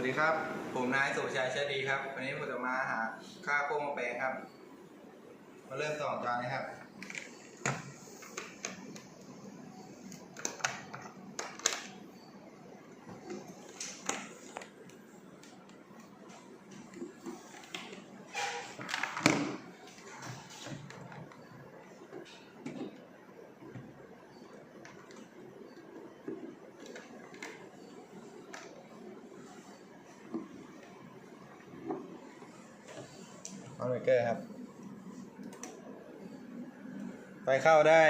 วัสดีครับ ผมนายสุชัยเชยดีครับ วันนี้ผมจะมาหาค่าโค้งมาแปลงครับ มาเริ่มต่อจานนะครับ ออนเบเกอร์ครับไฟเข้าได้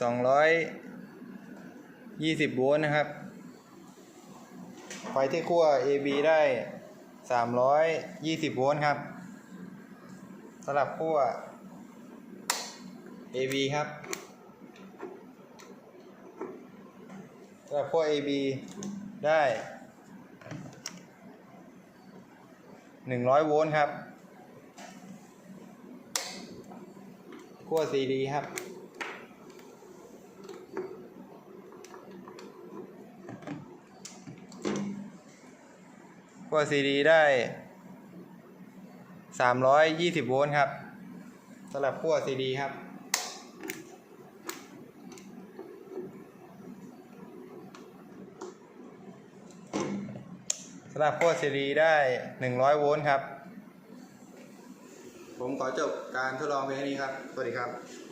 220โวลต์นะครับ ไฟที่ขั้ว AB ได้320โวลต์ครับสำหรับขั้ว AB ครับสำหรับขั้ว AB ได้ 100 โวลต์ครับ ขั้ว CD ครับ ขั้ว CD ได้ 320 โวลต์ครับสำหรับขั้ว CD ครับสำหรับขั้ว CD ได้ 100 โวลต์ครับ ผมขอจบการทดลองเพียงนี้ครับ สวัสดีครับ